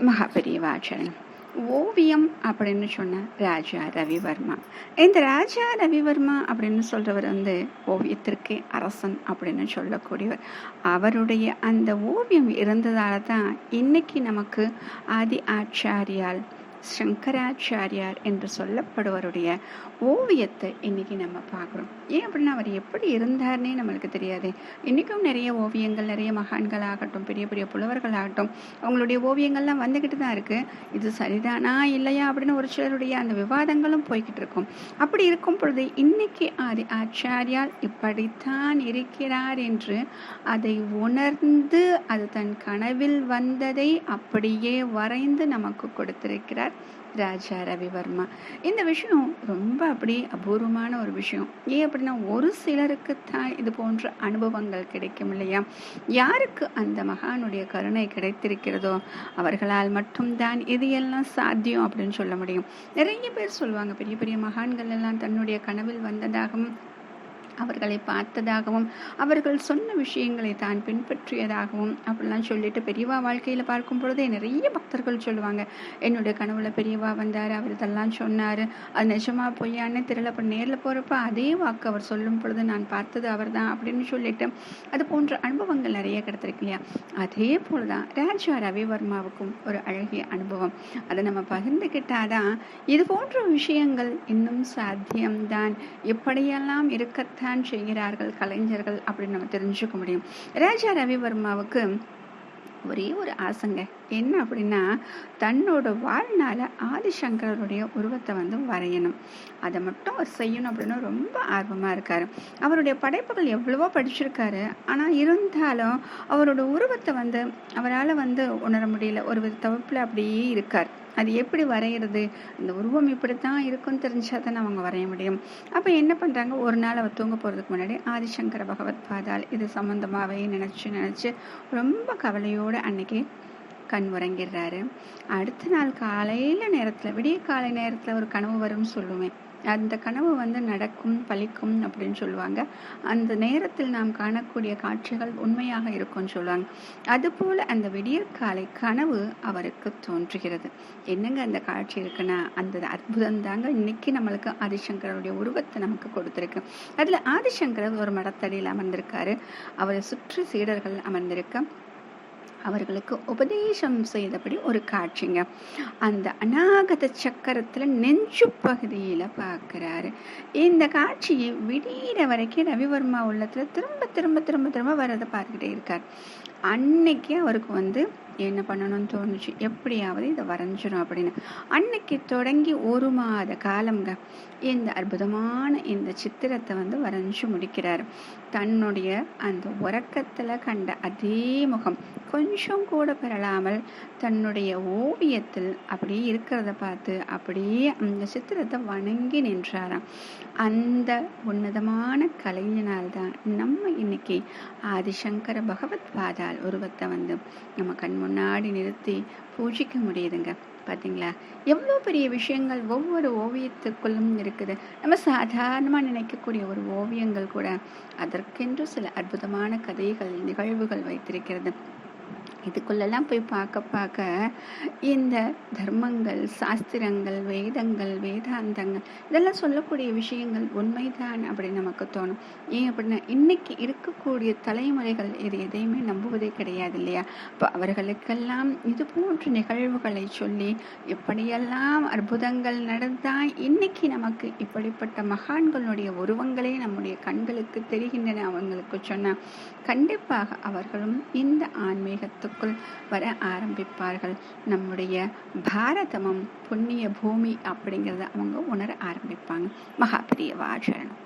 மகாபெரியவாச்சரணம் ஓவியம் அப்படின்னு சொன்ன ராஜா ரவிவர்மா. இந்த ராஜா ரவிவர்மா அப்படின்னு சொல்றவர் வந்து ஓவியத்திற்கே அரசன் அப்படின்னு சொல்லக்கூடியவர். அவருடைய அந்த ஓவியம் இருந்ததால தான் இன்னைக்கு நமக்கு ஆதி ஆச்சாரியால் சங்கராச்சாரியார் என்று சொல்லப்படுவருடைய ஓவியத்தை இன்னைக்கு நம்ம பார்க்குறோம். ஏன் அப்படின்னா அவர் எப்படி இருந்தார்னே நம்மளுக்கு தெரியாது. இன்றைக்கும் நிறைய ஓவியங்கள் நிறைய மகான்கள் ஆகட்டும் பெரிய பெரிய புலவர்கள் ஆகட்டும் அவங்களுடைய ஓவியங்கள்லாம் வந்துக்கிட்டு தான் இருக்குது இது சரிதானா இல்லையா அப்படின்னு ஒரு சிலருடைய அந்த விவாதங்களும் போய்கிட்டு இருக்கும். அப்படி இருக்கும் பொழுது இன்னைக்கு ஆதி ஆச்சாரியால் இப்படித்தான் இருக்கிறார் என்று அதை உணர்ந்து அது தன் கனவில் வந்ததை அப்படியே வரைந்து நமக்கு கொடுத்திருக்கிறார். ராஜா ரவிவர்மா. இந்த விஷயம் ரொம்ப அப்படி அபூர்வமான ஒரு விஷயம். ஏன் அப்படின்னா ஒரு சிலருக்குத்தான் இது போன்ற அனுபவங்கள் கிடைக்கும் இல்லையா? யாருக்கு அந்த மகானுடைய கருணை கிடைத்திருக்கிறதோ அவர்களால் மட்டும்தான் இது எல்லாம் சாத்தியம் அப்படின்னு சொல்ல முடியும். நிறைய பேர் சொல்லுவாங்க பெரிய பெரிய மகான்கள் எல்லாம் தன்னுடைய கனவில் வந்ததாகவும் அவர்களை பார்த்ததாகவும் அவர்கள் சொன்ன விஷயங்களை தான் பின்பற்றியதாகவும் அப்படிலாம் சொல்லிட்டு பெரியவா வாழ்க்கையில் பார்க்கும் பொழுதே நிறைய பக்தர்கள் சொல்லுவாங்க. என்னுடைய கனவுல பெரியவா வந்தார் அவர் இதெல்லாம் சொன்னார். அது நிஜமா பொய்யான்னு தெரியல அப்போ நேரில் போகிறப்ப அதே வாக்கு அவர் சொல்லும் பொழுது நான் பார்த்தது அவர் தான் அப்படின்னு சொல்லிட்டு அது போன்ற அனுபவங்கள் நிறைய கிடைத்திருக்கு இல்லையா? அதே போல் தான் ராஜா ரவிவர்மாவுக்கும் ஒரு அழகிய அனுபவம். அதை நம்ம பகிர்ந்துக்கிட்டாதான் இது போன்ற விஷயங்கள் இன்னும் சாத்தியம்தான். எப்படியெல்லாம் இருக்கத்தான் தான் செய்கிறார்கள் கலைஞர்கள் அப்படின்னு நம்ம தெரிஞ்சுக்க முடியும். ராஜா ரவிவர்மாவுக்கு ஒரே ஒரு ஆசைங்க. என்ன அப்படின்னா தன்னோட வாழ்நாள ஆதிசங்கரருடைய உருவத்தை வந்து வரையணும். அதை மட்டும் அவர் செய்யணும் அப்படின்னு ரொம்ப ஆர்வமாக இருக்கார். அவருடைய படைப்புகள் எவ்வளவோ படிச்சிருக்காரு. ஆனால் இருந்தாலும் அவரோட உருவத்தை வந்து அவரால் வந்து உணர முடியல. ஒரு வித தவிப்பில் அப்படியே இருக்கார். அது எப்படி வரைகிறது அந்த உருவம் இப்படித்தான் இருக்குன்னு தெரிஞ்சா தானே அவங்க வரைய முடியும். அப்போ என்ன பண்ணுறாங்க ஒரு நாள் அவர் தூங்க போகிறதுக்கு முன்னாடி ஆதிசங்கர பகவத் பாதால் இது சம்மந்தமாகவே நினச்சி நினச்சி ரொம்ப கவலையோடு அன்னைக்கு கண் உறங்கிடுறாரு. அடுத்த நாள் காலையில் நேரத்தில் விடிய காலை நேரத்தில் ஒரு கனவு வரும்னு சொல்லுவேன் அந்த கனவு வந்து நடக்கும் பலிக்கும் அப்படின்னு சொல்லுவாங்க. அந்த நேரத்தில் நாம் காணக்கூடிய காட்சிகள் உண்மையாக இருக்கும்னு சொல்லுவாங்க. அதுபோல் அந்த விடியற்காலை கனவு அவருக்கு தோன்றுகிறது. என்னங்க அந்த காட்சி இருக்குன்னா அந்த அற்புதம் தாங்க இன்னைக்கு நம்மளுக்கு ஆதிசங்கருடைய உருவத்தை நமக்கு கொடுத்துருக்கு. அதில் ஆதிசங்கரர் ஒரு மடத்தடியில் அமர்ந்திருக்காரு. அவரை சுற்றி சீடர்கள் அமர்ந்திருக்க அவர்களுக்கு உபதேசம் செய்தபடி ஒரு காட்சிங்க. அந்த அநாகத சக்கரத்தில் நெஞ்சு பகுதியில் பார்க்குறாரு இந்த காட்சியை விடிகிற வரைக்கும் ரவிவர்மா உள்ளத்தில் திரும்ப திரும்ப திரும்ப திரும்ப வரதை பார்த்துக்கிட்டே இருக்கார். அன்னைக்கு அவருக்கு வந்து என்ன பண்ணணும்னு தோணுச்சு? எப்படியாவது இதை வரைஞ்சிடும் அப்படின்னு. அன்னைக்கு தொடங்கி ஒரு மாத காலம்ங்க. இந்த அற்புதமான இந்த சித்திரத்தை வந்து வரைஞ்சு முடிக்கிறார். தன்னுடைய அந்த உறக்கத்தில் கண்ட அதே முகம் கொஞ்சம் கூட பெறலாமல் தன்னுடைய ஓவியத்தில் அப்படியே இருக்கிறத பார்த்து அப்படியே அந்த சித்திரத்தை வணங்கி நின்றாராம். அந்த உன்னதமான கலைஞனால் தான் நம்ம இன்னைக்கு ஆதிசங்கர பகவத் பாதால் உருவத்தை வந்து நம்ம கண் முன்னாடி நிறுத்தி பூஜிக்க முடியுதுங்க. பார்த்தீங்களா எவ்வளோ பெரிய விஷயங்கள் ஒவ்வொரு ஓவியத்துக்குள்ளும் இருக்குது. நம்ம சாதாரணமாக நினைக்கக்கூடிய ஒரு ஓவியங்கள் கூட அதற்கென்று சில அற்புதமான கதைகள் நிகழ்வுகள் வைத்திருக்கிறது. இதுக்குள்ளெல்லாம் போய் பார்க்க பார்க்க இந்த தர்மங்கள் சாஸ்திரங்கள் வேதங்கள் வேதாந்தங்கள் இதெல்லாம் சொல்லக்கூடிய விஷயங்கள் உண்மைதான் அப்படின்னு நமக்கு தோணும். ஏன் அப்படின்னா இன்னைக்கு இருக்கக்கூடிய தலைமுறைகள் இது எதையுமே நம்புவதே கிடையாது இல்லையா? இப்போ அவர்களுக்கெல்லாம் இது போன்ற நிகழ்வுகளை சொல்லி எப்படியெல்லாம் அற்புதங்கள் நடந்தால் இன்னைக்கு நமக்கு இப்படிப்பட்ட மகான்களுடைய உருவங்களே நம்முடைய கண்களுக்கு தெரிகின்றன அவங்களுக்கு சொன்னால் கண்டிப்பாக அவர்களும் இந்த ஆன்மீகத்துக்கு நமக்குள் வர ஆரம்பிப்பார்கள். நம்முடைய பாரதமும் புண்ணிய பூமி அப்படிங்கிறத அவங்க உணர ஆரம்பிப்பாங்க. மகாபிரியவாச்சரணம்